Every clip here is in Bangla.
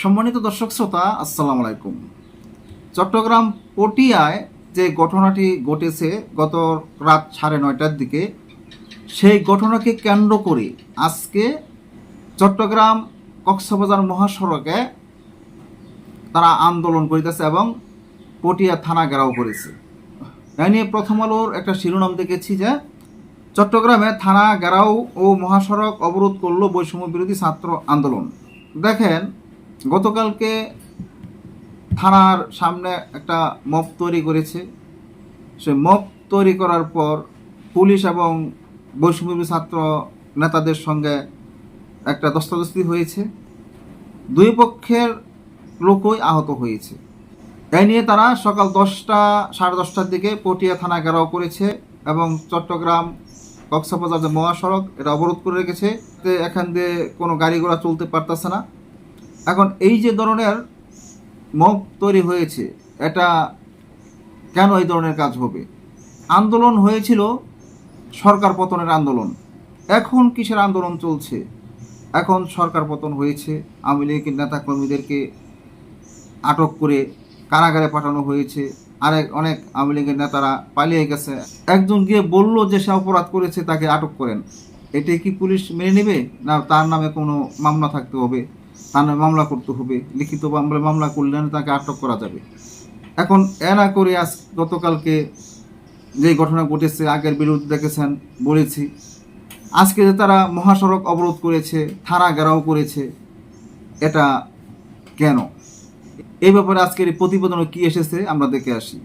সম্মানিত দর্শক শ্রোতা, আসসালাম আলাইকুম। চট্টগ্রাম পটিয়ায় যে ঘটনাটি ঘটেছে গত রাত সাড়ে নয়টার দিকে, সেই ঘটনাকে কেন্দ্র করে আজকে চট্টগ্রাম কক্সবাজার মহাসড়কে তারা আন্দোলন করিতেছে এবং পটিয়া থানা ঘেরাও করেছে। তাই নিয়ে প্রথম আলোর একটা শিরোনাম দেখেছি যে, চট্টগ্রামে থানা ঘেরাও ও মহাসড়ক অবরোধ করল বৈষম্য বিরোধী ছাত্র আন্দোলন। দেখেন গতকালকে থানার সামনে একটা মপ তৈরি করেছে। সে মপ তৈরি করার পর পুলিশ এবং বিরোধী ছাত্র নেতাদের সঙ্গে একটা দস্তাদস্তি হয়েছে। দুই পক্ষের লোকই আহত হয়েছে। এই নিয়ে তারা সকাল দশটা, সাড়ে দশটার দিকে পটিয়া থানা ঘেরাও করেছে এবং চট্টগ্রাম কক্সবাজার যে মহাসড়ক, এটা অবরোধ করে রেখেছে। এখান দিয়ে কোনো গাড়ি ঘোড়া চলতে পারতেছে না। এখন এই যে ধরনের মব তৈরি হয়েছে, এটা কেন এই ধরনের কাজ হবে? আন্দোলন হয়েছিল সরকার পতনের আন্দোলন। এখন কিসের আন্দোলন চলছে? এখন সরকার পতন হয়েছে, আওয়ামী লীগের নেতা কর্মীদেরকে আটক করে কারাগারে পাঠানো হয়েছে। আরেক, অনেক আওয়ামী লীগের নেতারা পালিয়ে গেছে। একজন গিয়ে বলল যে সে অপরাধ করেছে, তাকে আটক করেন। এটাই কি পুলিশ মেনে নেবে? না, তার নামে কোনো মামলা থাকতে হবে? নামে মামলা করতে হবে। লিখিত মামলা মামলা করলে তাকে আটক করা যাবে। এখন এ না করে আজ গতকালকে যে ঘটনা ঘটেছে, আগের বিরুদ্ধে দেখেছেন, বলেছি। আজকে যে তারা মহাসড়ক অবরোধ করেছে, থানা ঘেরাও করেছে, এটা কেন? এই ব্যাপারে আজকের প্রতিবেদনে কি এসেছে আমরা দেখে আসি।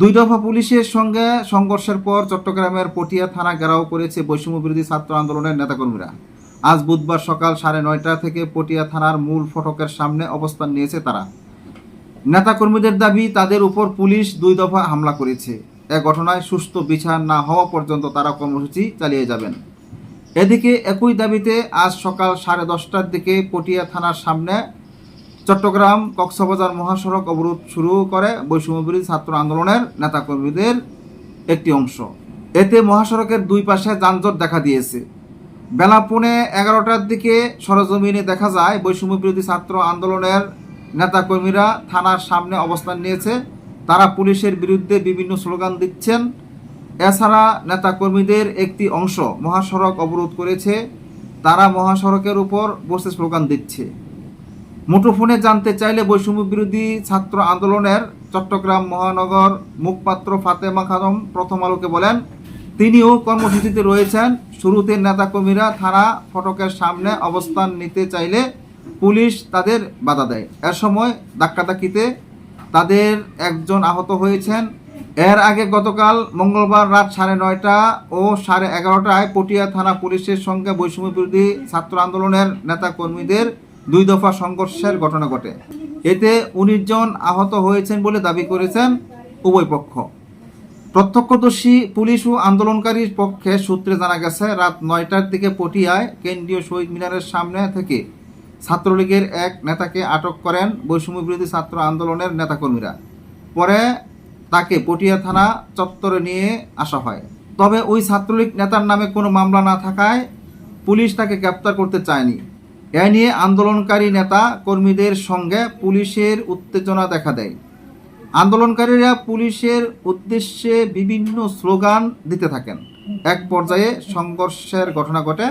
দুই দফা পুলিশের সঙ্গে সংঘর্ষের পর চট্টগ্রামের পটিয়া থানা ঘেরাও করেছে বৈষম্য বিরোধী ছাত্র আন্দোলনের নেতাকর্মীরা। আজ বুধবার সকাল সাড়ে নয়টা থেকে পটিয়া থানার মূল ফটকের সামনে অবস্থান নিয়েছে তারা। নেতাকর্মীদের দাবি, তাদের উপর পুলিশ দুই দফা হামলা করেছে। এ ঘটনায় সুস্থ বিচার না হওয়া পর্যন্ত তারা কর্মসূচি চালিয়ে যাবেন। এদিকে একই দাবিতে আজ সকাল সাড়ে দশটার দিকে পটিয়া থানার সামনে চট্টগ্রাম কক্সবাজার মহাসড়ক অবরোধ শুরু করে বৈষম্যবিরোধী ছাত্র আন্দোলনের নেতাকর্মীদের একটি অংশ। এতে মহাসড়কের দুই পাশে যানজট দেখা দিয়েছে। বেলা পৌনে এগারোটার দিকে সরজমিনে দেখা যায়, বৈষম্য বিরোধী ছাত্র আন্দোলনের নেতাকর্মীরা থানার সামনে অবস্থান নিয়েছে। তারা পুলিশের বিরুদ্ধে বিভিন্ন স্লোগান দিচ্ছেন। এছাড়া নেতাকর্মীদের একটি অংশ মহাসড়ক অবরোধ করেছে। তারা মহাসড়কের উপর বসে স্লোগান দিচ্ছে। মুঠোফোনে জানতে চাইলে বৈষম্য বিরোধী ছাত্র আন্দোলনের চট্টগ্রাম মহানগর মুখপাত্র ফাতেমা খানম প্রথম আলোকে বলেন, তিনিও কর্মসূচিতে রয়েছেন। শুরুতে নেতাকর্মীরা থানা ফটকের সামনে অবস্থান নিতে চাইলে পুলিশ তাদের বাধা দেয়। এর সময় ধাক্কাধাক্কিতে তাদের একজন আহত হয়েছেন। এর আগে গতকাল মঙ্গলবার রাত সাড়ে নয়টা ও সাড়ে এগারোটায় পটিয়া থানা পুলিশের সঙ্গে বৈষম্য বিরোধী ছাত্র আন্দোলনের নেতা কর্মীদের দুই দফা সংঘর্ষের ঘটনা ঘটে। এতে উনিশ জন আহত হয়েছেন বলে দাবি করেছেন উভয় পক্ষ। প্রত্যক্ষদর্শী, পুলিশ ও আন্দোলনকারীর পক্ষে সূত্রে জানা গেছে, রাত নয়টার দিকে পটিয়ায় কেন্দ্রীয় শহীদ মিনারের সামনে থেকে ছাত্রলীগের এক নেতাকে আটক করেন বৈষম্য বিরোধী ছাত্র আন্দোলনের নেতাকর্মীরা। পরে তাকে পটিয়া থানা চত্বরে নিয়ে আসা হয়। তবে ওই ছাত্রলীগ নেতার নামে কোনো মামলা না থাকায় পুলিশ তাকে গ্রেপ্তার করতে চায়নি। এ নিয়ে আন্দোলনকারী নেতা কর্মীদের সঙ্গে পুলিশের উত্তেজনা দেখা দেয়। আন্দোলনকারীরা পুলিশের উদ্দেশ্যে বিভিন্ন স্লোগান দিতে থাকেন। এক পর্যায়ে সংঘর্ষের ঘটনা ঘটে।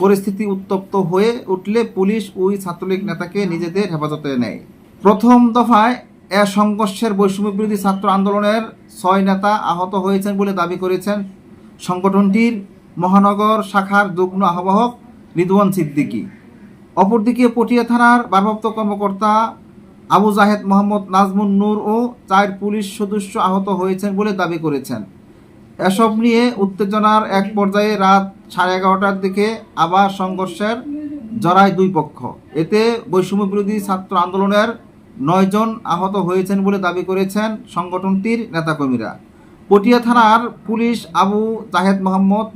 পরিস্থিতি উত্তপ্ত হয়ে উঠলে পুলিশ ওই ছাত্রলীগ নেতাকে নিজেদের হেফাজতে নেয়। প্রথম দফায় এ সংঘর্ষের বৈষম্য বিরোধী ছাত্র আন্দোলনের ছয় নেতা আহত হয়েছেন বলে দাবি করেছেন সংগঠনটির মহানগর শাখার যুগ্ম আহ্বায়ক রিদওয়ান সিদ্দিকী। অপরদিকে পটিয়া থানার ভারপ্রাপ্ত কর্মকর্তা আবু জাহেদ মোহাম্মদ নাজমুন নূর ও চার পুলিশ সদস্য আহত হয়েছেন বলে দাবি করেছেন। এসব নিয়ে উত্তেজনার এক পর্যায়ে রাত সাড়ে এগারোটার দিকে আবার সংঘর্ষের জড়ায় দুই পক্ষ। এতে বৈষম্য বিরোধী ছাত্র আন্দোলনের নয়জন আহত হয়েছেন বলে দাবি করেছেন সংগঠনটির নেতাকর্মীরা। পটিয়া থানার পুলিশ আবু জাহেদ মোহাম্মদ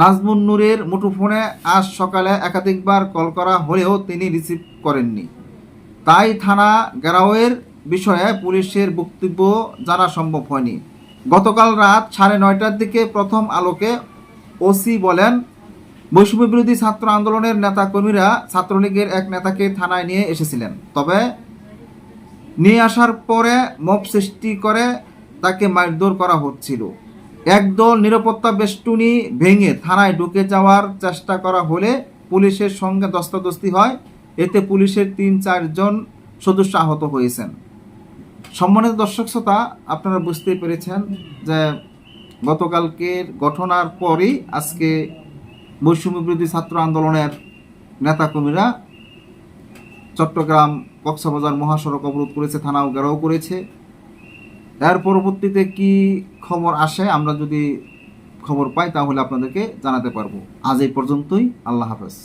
নাজমুন নূরের মুঠোফোনে আজ সকালে একাধিকবার কল করা হলেও তিনি রিসিভ করেননি। তাই থানা গেরাওয়ের বিষয়ে পুলিশের বক্তব্য জানা সম্ভব হয়নি। গতকাল রাত সাড়ে নয়টার দিকে প্রথম আলোকে ওসি বলেন, বৈষম্য বিরোধী ছাত্র আন্দোলনের নেতা কর্মীরা ছাত্রলীগের এক নেতাকে থানায় নিয়ে এসেছিলেন। তবে নিয়ে আসার পরে মব সৃষ্টি করে তাকে মারধর করা হচ্ছিল। একদল নিরাপত্তা বেষ্টনী ভেঙে থানায় ঢুকে যাওয়ার চেষ্টা করা হলে পুলিশের সঙ্গে দস্তাদস্তি হয়। এতে পুলিশের তিন চারজন সদস্য আহত হয়েছেন। সম্মানিত দর্শক শ্রোতা, আপনারা বুঝতে পেরেছেন যে গতকালকের ঘটনার পরই আজকে বৈষম্য বিরোধী ছাত্র আন্দোলনের নেতাকর্মীরা চট্টগ্রাম কক্সবাজার মহাসড়ক অবরোধ করেছে, থানাও ঘেরাও করেছে। এর পরবর্তীতে কি খবর আসে আমরা যদি খবর পাই, তাহলে আপনাদেরকে জানাতে পারব। আজ এই পর্যন্তই, আল্লাহ হাফেজ।